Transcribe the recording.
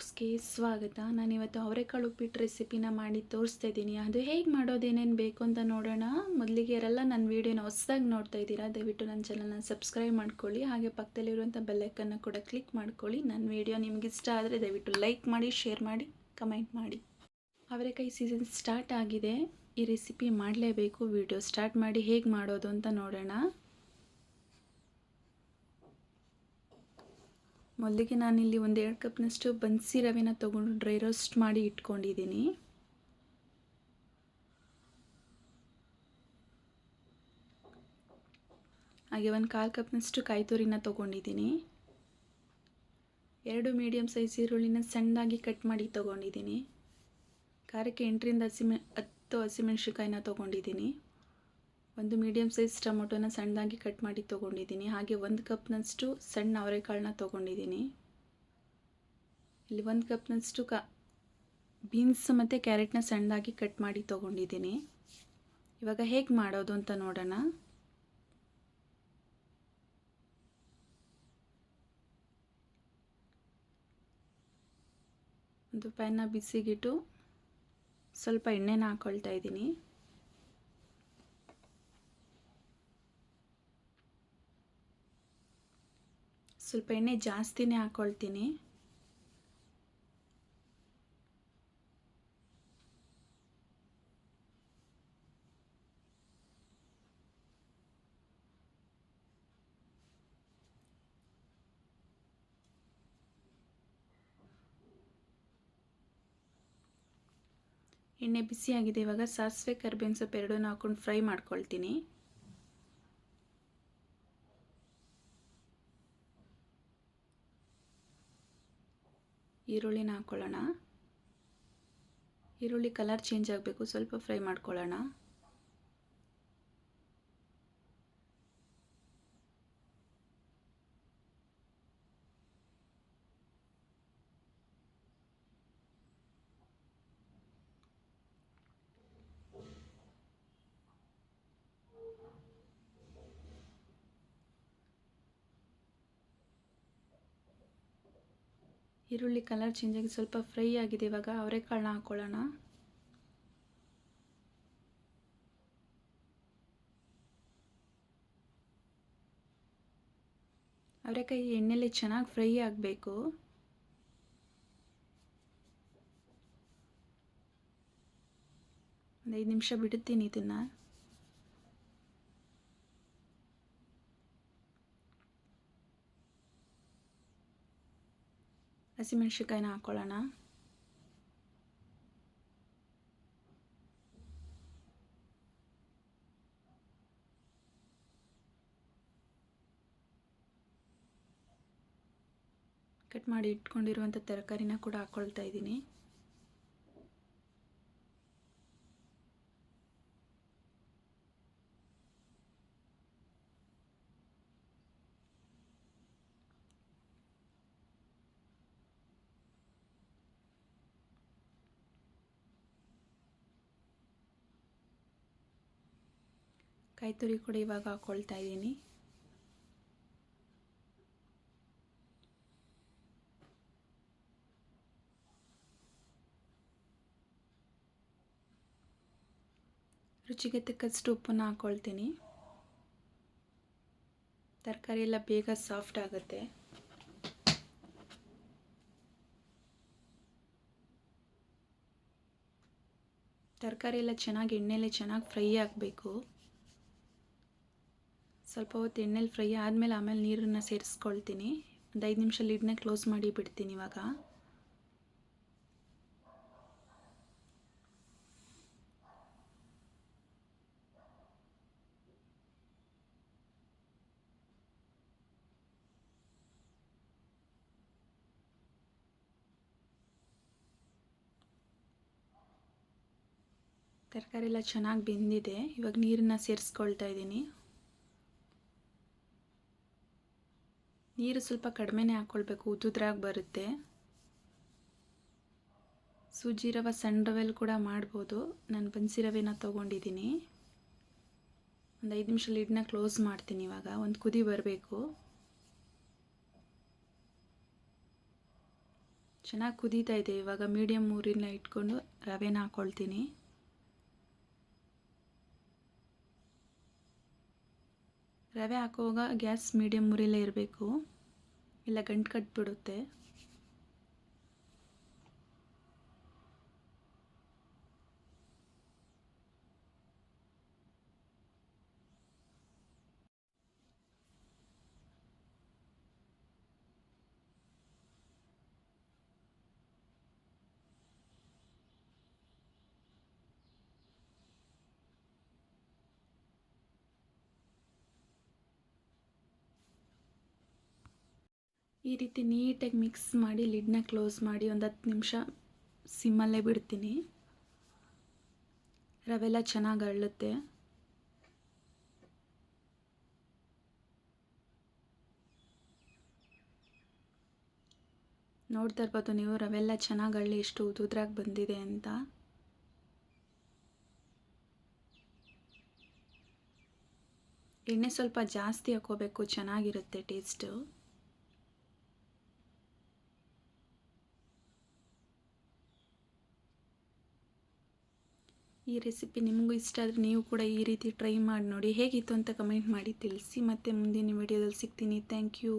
ವ್ಲಾಗ್ಸ್ಗೆ ಸ್ವಾಗತ. ನಾನಿವತ್ತು ಅವರೆಕಾಳು ಉಪ್ಪಿಟ್ಟು ರೆಸಿಪಿನ ಮಾಡಿ ತೋರಿಸ್ತಾ ಇದ್ದೀನಿ. ಅದು ಹೇಗೆ ಮಾಡೋದೇನೇನು ಬೇಕು ಅಂತ ನೋಡೋಣ. ಮೊದಲಿಗೆ ಯಾರೆಲ್ಲ ನನ್ನ ವೀಡಿಯೋನ ಹೊಸದಾಗಿ ನೋಡ್ತಾ ಇದ್ದೀರಾ, ದಯವಿಟ್ಟು ನನ್ನ ಚಾನಲ್ನ ಸಬ್ಸ್ಕ್ರೈಬ್ ಮಾಡ್ಕೊಳ್ಳಿ. ಹಾಗೆ ಪಕ್ಕದಲ್ಲಿರುವಂಥ ಬೆಲ್ಲೈಕನ್ನು ಕೂಡ ಕ್ಲಿಕ್ ಮಾಡ್ಕೊಳ್ಳಿ. ನನ್ನ ವೀಡಿಯೋ ನಿಮ್ಗೆ ಇಷ್ಟ ಆದರೆ ದಯವಿಟ್ಟು ಲೈಕ್ ಮಾಡಿ ಶೇರ್ ಮಾಡಿ ಕಮೆಂಟ್ ಮಾಡಿ. ಅವರೆಕಾಯಿ ಸೀಸನ್ ಸ್ಟಾರ್ಟ್ ಆಗಿದೆ. ಈ ರೆಸಿಪಿ ಮಾಡಲೇಬೇಕು. ವಿಡಿಯೋ ಸ್ಟಾರ್ಟ್ ಮಾಡಿ ಹೇಗೆ ಮಾಡೋದು ಅಂತ ನೋಡೋಣ. ಮೊದಲಿಗೆ ನಾನಿಲ್ಲಿ ಒಂದು ಎರಡು ಕಪ್ನಷ್ಟು ಬನ್ಸಿ ರವೆನ ತೊಗೊಂಡು ಡ್ರೈ ರೋಸ್ಟ್ ಮಾಡಿ ಇಟ್ಕೊಂಡಿದ್ದೀನಿ. ಹಾಗೆ ಒಂದು ಕಾಲು ಕಪ್ನಷ್ಟು ಕಾಯಿ ತುರಿನ ತೊಗೊಂಡಿದ್ದೀನಿ. ಎರಡು ಮೀಡಿಯಮ್ ಸೈಜ್ ಈರುಳ್ಳಿನ ಸಣ್ಣದಾಗಿ ಕಟ್ ಮಾಡಿ ತೊಗೊಂಡಿದ್ದೀನಿ. ಖಾರಕ್ಕೆ ಎಂಟರಿಂದ ಹಸಿಮೆ ಹತ್ತು ಹಸಿಮೆಣ್ಸಿಕಾಯಿನ ತೊಗೊಂಡಿದ್ದೀನಿ. ಒಂದು ಮೀಡಿಯಮ್ ಸೈಜ್ ಟೊಮೊಟೊನ ಸಣ್ಣದಾಗಿ ಕಟ್ ಮಾಡಿ ತೊಗೊಂಡಿದ್ದೀನಿ. ಹಾಗೆ ಒಂದು ಕಪ್ನಷ್ಟು ಸಣ್ಣ ಅವರೆಕಾಳನ್ನ ತೊಗೊಂಡಿದ್ದೀನಿ. ಇಲ್ಲಿ ಒಂದು ಕಪ್ನಷ್ಟು ಕ ಬೀನ್ಸ್ ಮತ್ತು ಕ್ಯಾರೆಟ್ನ ಸಣ್ಣದಾಗಿ ಕಟ್ ಮಾಡಿ ತೊಗೊಂಡಿದ್ದೀನಿ. ಇವಾಗ ಹೇಗೆ ಮಾಡೋದು ಅಂತ ನೋಡೋಣ. ಒಂದು ಪ್ಯಾನ್ನ ಬಿಸಿಗಿಟ್ಟು ಸ್ವಲ್ಪ ಎಣ್ಣೆನ ಹಾಕ್ಕೊಳ್ತಾ ಇದ್ದೀನಿ. ಸ್ವಲ್ಪ ಎಣ್ಣೆ ಜಾಸ್ತಿನೇ ಹಾಕ್ಕೊಳ್ತೀನಿ ಎಣ್ಣೆ ಬಿಸಿಯಾಗಿದೆ ಇವಾಗ ಸಾಸಿವೆ ಕರ್ಬೇವಿನ ಸೊಪ್ಪು ಎರಡನ್ನೂ ಹಾಕ್ಕೊಂಡು ಫ್ರೈ ಮಾಡ್ಕೊಳ್ತೀನಿ. ಈರುಳ್ಳಿನ ಹಾಕ್ಕೊಳ್ಳೋಣ ಈರುಳ್ಳಿ ಕಲರ್ ಚೇಂಜ್ ಆಗಬೇಕು. ಸ್ವಲ್ಪ ಫ್ರೈ ಮಾಡ್ಕೊಳ್ಳೋಣ. ಈರುಳ್ಳಿ ಕಲರ್ ಚೇಂಜ್ ಆಗಿ ಸ್ವಲ್ಪ ಫ್ರೈ ಆಗಿದೆ, ಇವಾಗ ಅವರೆಕಾಳನ್ನ ಹಾಕ್ಕೊಳ್ಳೋಣ ಅವರೆಕಾಯಿ ಎಣ್ಣೆಲಿ ಚೆನ್ನಾಗಿ ಫ್ರೈ ಆಗಬೇಕು. ಒಂದು ಐದು ನಿಮಿಷ ಬಿಡುತ್ತೀನಿ ಇದನ್ನು. ಹಸಿಮೆಣ್ಸಿಕಾಯಿನ ಹಾಕ್ಕೊಳ್ಳೋಣ ಕಟ್ ಮಾಡಿ ಇಟ್ಕೊಂಡಿರುವಂಥ ತರಕಾರಿನ ಕೂಡ ಹಾಕ್ಕೊಳ್ತಾ ಇದ್ದೀನಿ. ಕಾಯಿ ತುರಿ ಕೂಡ ಇವಾಗ ಹಾಕ್ಕೊಳ್ತಾ ಇದ್ದೀನಿ. ರುಚಿಗೆ ತಕ್ಕಷ್ಟು ಉಪ್ಪನ್ನು ಹಾಕ್ಕೊಳ್ತೀನಿ ತರಕಾರಿ ಎಲ್ಲ ಬೇಗ ಸಾಫ್ಟ್ ಆಗುತ್ತೆ. ತರಕಾರಿ ಎಲ್ಲ ಚೆನ್ನಾಗಿ ಎಣ್ಣೆಲೆ ಚೆನ್ನಾಗಿ ಫ್ರೈ ಆಗಬೇಕು. ಸ್ವಲ್ಪ ಹೊತ್ತು ಎಣ್ಣೆಲಿ ಫ್ರೈ ಆದಮೇಲೆ ಆಮೇಲೆ ನೀರನ್ನು ಸೇರಿಸ್ಕೊಳ್ತೀನಿ. ಒಂದು ಐದು ನಿಮಿಷ ಲಿಡ್ನ ಕ್ಲೋಸ್ ಮಾಡಿ ಬಿಡ್ತೀನಿ ಇವಾಗ. ತರಕಾರಿ ಎಲ್ಲ ಚೆನ್ನಾಗಿ ಬೆಂದಿದೆ. ಇವಾಗ ನೀರನ್ನು ಸೇರಿಸ್ಕೊಳ್ತಾ ಇದ್ದೀನಿ. ನೀರು ಸ್ವಲ್ಪ ಕಡಿಮೆನೇ ಹಾಕ್ಕೊಳ್ಬೇಕು ಉದುದ್ರಾಗಿ ಬರುತ್ತೆ. ಸೂಜಿ ರವೆ ಸಣ್ಣ ರವೆಲ್ಲಿ ಕೂಡ ಮಾಡ್ಬೋದು. ನಾನು ಬನ್ಸಿ ರವೆನ ತೊಗೊಂಡಿದ್ದೀನಿ ಒಂದು ಐದು ನಿಮಿಷ ಲಿಡ್ನ ಕ್ಲೋಸ್ ಮಾಡ್ತೀನಿ ಇವಾಗ, ಒಂದು ಕುದಿ ಬರಬೇಕು. ಚೆನ್ನಾಗಿ ಕುದೀತಾ ಇದೆ ಇವಾಗ ಮೀಡಿಯಮ್ ಊರಿನ ಇಟ್ಕೊಂಡು ರವೆನ ಹಾಕ್ಕೊಳ್ತೀನಿ ರವೆ ಹಾಕುವಾಗ ಗ್ಯಾಸ್ ಮೀಡಿಯಮ್ ಉರಿಲೇ ಇರಬೇಕು. ಇಲ್ಲ ಗಂಟು ಕಟ್ಬಿಡುತ್ತೆ. ಈ ರೀತಿ ನೀಟಾಗಿ ಮಿಕ್ಸ್ ಮಾಡಿ ಲಿಡ್ನ ಕ್ಲೋಸ್ ಮಾಡಿ ಒಂದು ಹತ್ತು ನಿಮಿಷ ಸಿಮ್ಮಲ್ಲೇ ಬಿಡ್ತೀನಿ. ರವೆಲ್ಲ ಚೆನ್ನಾಗಿ ಅರಳುತ್ತೆ. ನೋಡ್ತಾ ಇರ್ಬೋದು ನೀವು, ರವೆಲ್ಲ ಚೆನ್ನಾಗಿ ಅಳ್ಳಿ ಎಷ್ಟು ಉದುದ್ರಾಗಿ ಬಂದಿದೆ ಅಂತ. ಎಣ್ಣೆ ಸ್ವಲ್ಪ ಜಾಸ್ತಿ ಹಾಕೋಬೇಕು ಚೆನ್ನಾಗಿರುತ್ತೆ ಟೇಸ್ಟು. ಈ ರೆಸಿಪಿ ನಿಮಗೂ ಇಷ್ಟ ಆದರೆ ನೀವು ಕೂಡ ಈ ರೀತಿ ಟ್ರೈ ಮಾಡಿ ನೋಡಿ. ಹೇಗಿತ್ತು ಅಂತ ಕಮೆಂಟ್ ಮಾಡಿ ತಿಳಿಸಿ. ಮತ್ತೆ ಮುಂದಿನ ವಿಡಿಯೋದಲ್ಲಿ ಸಿಗ್ತೀನಿ. Thank you